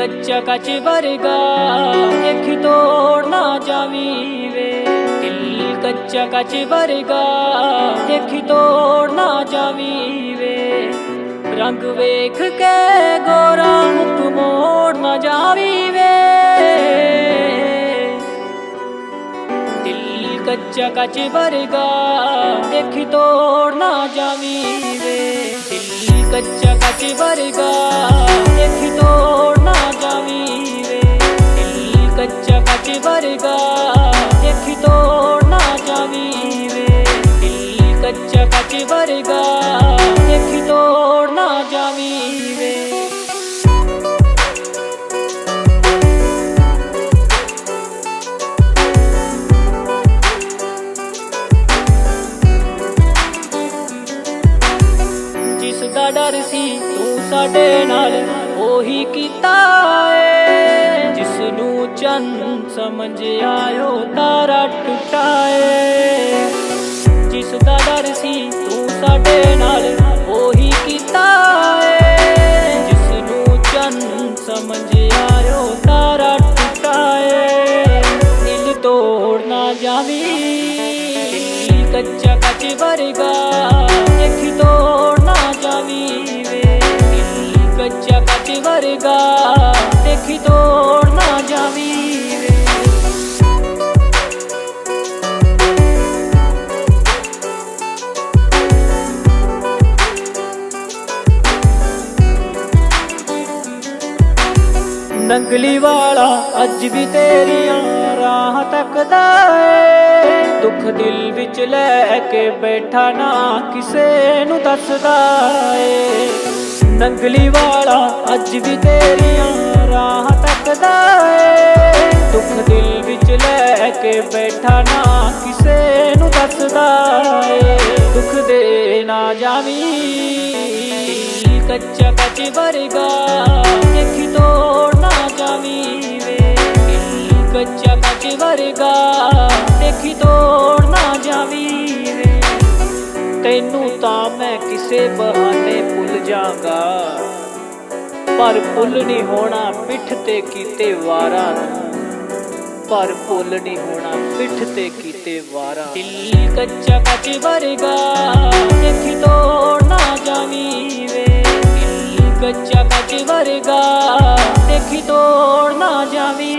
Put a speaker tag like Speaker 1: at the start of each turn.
Speaker 1: ਕੱਚਾ ਕੱਚ ਵਰਗਾ, ਦੇਖੀ ਤੋੜ ਨਾ ਜਾਵੀ ਵੇ ਦਿਲ ਕੱਚਾ ਕੱਚ ਵਰਗਾ, ਦੇਖੀ ਤੋੜ ਨਾ ਜਾਵੀ ਵੇ ਰੰਗ ਵੇਖ ਕੇ ਗੋਰਾ ਮੁਖ ਮੋੜ ਨਾ ਜਾਵੀ ਵੇ ਦਿਲ ਕੱਚਾ ਕੱਚ ਵਰਗਾ, ਦੇਖੀ ਤੋੜ ਨਾ ਜਾਵੀ ਵੇ ਦਿਲ ਕੱਚਾ ਕੱਚ ਵਰਗਾ ਵਰਗਾ ਦੇਖੀ ਤੋੜ ਨਾ ਜਾਵੀ ਵੇ ਜਿਸ ਦਾ ਡਰ ਸੀ ਤੂੰ ਸਾਡੇ ਨਾਲ, ਉਹੀ ਕੀਤਾ ਏ। ਜਿਸ ਨੂੰ ਚੰਨ ਸਮਝ ਆਇਓ ਤਾਰਾ ਟੁੱਟਾ ਏ। ਜਿਸ ਦਾ ਡਰ ਸੀ ਚੰਨ ਸਮਝ ਆਇਓ, ਤਾਰਾ ਟੁੱਟਾ ਏ ਦਿਲ ਤੋੜ ਨਾ ਜਾਵੀ। ਕੱਚਾ ਕੱਚ ਵਰਗਾ ਦੇਖ ਤੋੜ ਨਾ ਜਾਵੀ ਵੇ। ਕੱਚਾ ਕੱਚ ਵਰਗਾ ਦੇਖੀ ਤੋੜ ਨੰਗਲੀ ਵਾਲਾ ਅੱਜ ਵੀ ਤੇਰੀਆਂ ਰਾਹ ਤੱਕਦਾ ਏ। ਦੁੱਖ ਦਿਲ ਵਿੱਚ ਲੈ ਕੇ ਬੈਠਾ ਨਾ ਕਿਸੇ ਨੂੰ ਦੱਸਦਾ ਏ। ਨੰਗਲੀ ਵਾਲਾ ਅੱਜ ਵੀ ਤੇਰੀਆਂ ਰਾਹ ਤੱਕਦਾ ਏ। ਦੁੱਖ ਦਿਲ ਵਿੱਚ ਲੈ ਕੇ ਬੈਠਾ ਨਾ ਕਿਸੇ ਨੂੰ ਦੱਸਦਾ ਏ। ਦੁੱਖ ਦੇ ਨਾ ਜਾਵੀਂ ਕੱਚਾ ਕੱਚੀ ਵਰਗਾ, ਦੇਖੀ ਤੋੜ ਦਿਲ ਕੱਚਾ ਕੱਚ ਵਰਗਾ। ਦੇਖੀ ਤੋੜ ਨਾ ਜਾਵੀ ਤੈਨੂੰ ਤਾਂ ਮੈਂ ਕਿਸੇ ਬਹਾਨੇ ਭੁੱਲ ਜਾਗਾ ਪਰ ਭੁੱਲ ਨਹੀਂ ਹੋਣਾ ਪਿੱਠ ਤੇ ਕੀਤੇ ਵਾਰਾਂ ਨੂੰ ਪਰ ਭੁੱਲ ਨਹੀਂ ਹੋਣਾ ਪਿੱਠ ਤੇ ਕੀਤੇ ਵਾਰਾਂ ਦਿਲ ਕੱਚਾ ਕੱਚ ਵਰਗਾ। ਦੇਖੀ ਤੋੜ ਨਾ ਜਾਵੀ ਵੇ। ਦਿਲ ਕੱਚਾ ਕੱਚ ਵਰਗਾ। ਦੇਖੀ ਤੋੜ ਨਾ ਜਾਵੀ